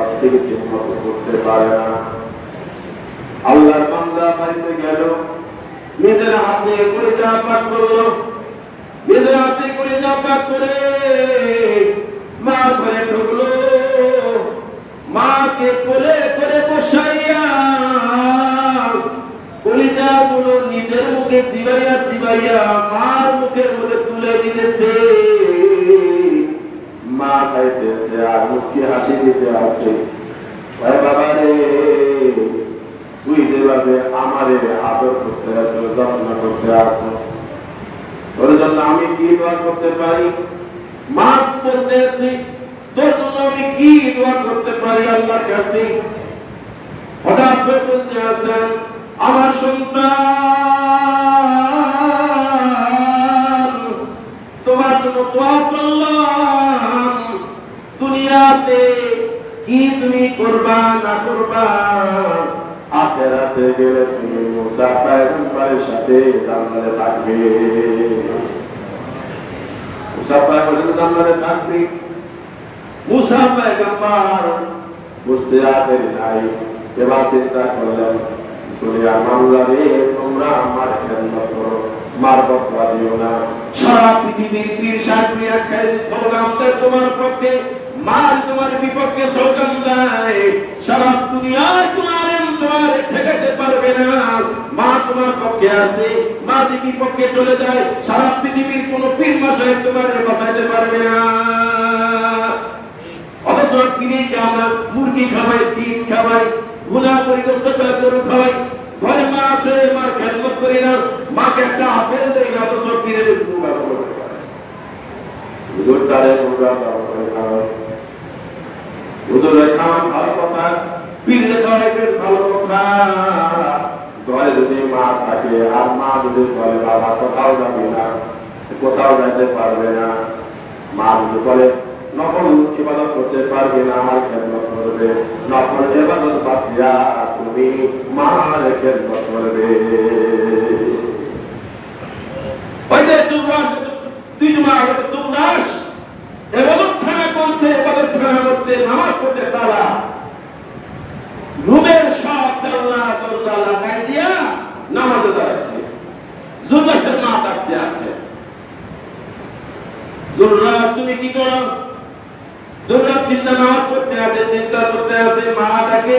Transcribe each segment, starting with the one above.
আসবে কিন্তু করতে পারে না। বান্দা বাড়িতে গেল। নিজের হাতে করে পাঠ করল। নিজের হাতে করে পাঠ করে মা ঘরে ঢুকলো। মাকে কোলে করে বসাইয়া কলিজা গুলো নিজের মুখে সিবাইয়া সিবাইয়া মার মুখের মধ্যে তুলে দিতেছে। মা আর মুখে হাসি দিতে আছে ওই বাবা রে তুই যেভাবে আমারে আদর করতে আছো যত্ন করতে আছো ওর জন্য আমি কি দোয়া করতে পারি? মা বলতে আছি তোর জন্য আমি কি দোয়া করতে পারি আল্লাহর কাছে? হঠাৎ করে বলতে আছেন আমার সন্তান! দুনিয়াতে কি তুমি করবা, না করবা? আখেরাতে গেলে তুমি মুসা সাথে জান্নাতে থাকবে। মুসা পায়গম্বরের জান্নাতে থাকবে। মুসা পায়গম্বর বুঝতে আদেরি নাই, এবার চিন্তা করলেন রে, তোমরা আমার খেদমত করো, মার বকরা দিও না। সারা পৃথিবীর পীর সাহেব তোমার পক্ষে। মার তোমার বিপক্ষে স্লোগান দেয় সারা দুনিয়ার কোন আলেম তোমার ঠেকাতে পারবে না। মা তোমার পক্ষে আছে, মা যদি বিপক্ষে চলে যায়। সারা পৃথিবীর কোন পীর মাসায় তোমার বাঁচাইতে পারবে না। অথচ আমরা মুরগি খাওয়াই, ডিম খাওয়াই করি দোষটা গরু খাওয়াই। ঘরে মা আছে, মার করি না। মাকে একটা আপেল দেই না, অথচ কিনে দেব করে হুজুরটারে মুগা করে খাওয়াই কোথাও যাবি না, কোথাও যাইতে পারবে না। মা যদি বলে, নকল ইবাদত করতে পারবে না আমার খেদমত করবে। নকল ইবাদত বাদ দিয়া তুমি মার খেদমত করবে ওই যে তোমরা তুই তোমার তোমরা এবাদত খানা করতে এবাদত নামাজ পড়তে তারা। রুমের সব জানলা, দরজা লাগাই দিয়া নামাজে মা আছে। দুর্রা তুমি কি করো? দুর্গা চিন্তা নামাজ পড়তে আছে, চিন্তা করতে আছে, মা ডাকে,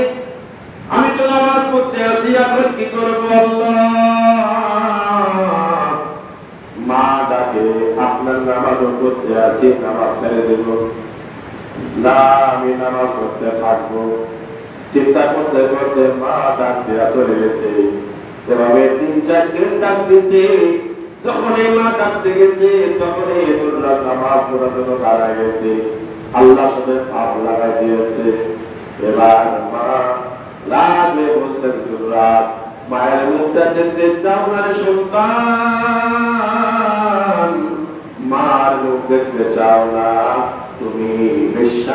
আমি তো নামাজ পড়তে আছি, এখন কি করব আল্লাহ? না, আমি নামাজ পড়তে থাকব। চিন্তা করতে করতে মা ডাক দেওয়া চলে গেছে। এভাবে তিন, চার দিন ডাক দিছে যখন এই মা ডাকতে গেছে তখন এই দুর্লা নামাজ পড়ার জন্য দাঁড়ায় গেছে। আল্লাহ সাথে পাপ লাগাই দিয়েছে। এবার মা লাগলে বলছেন দুর্রা মায়ের মুখটা দেখতে চাও না রে সন্তান? মার মুখ দেখতে চাও না।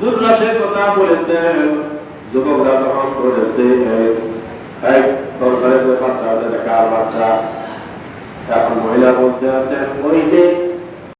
দুর্নাশের কথা বলেছেন, যুবকরা তখন করেছে এক সরকারের বাচ্চা আছে কার বাচ্চা, এখন মহিলা বলতে আছেন, ওই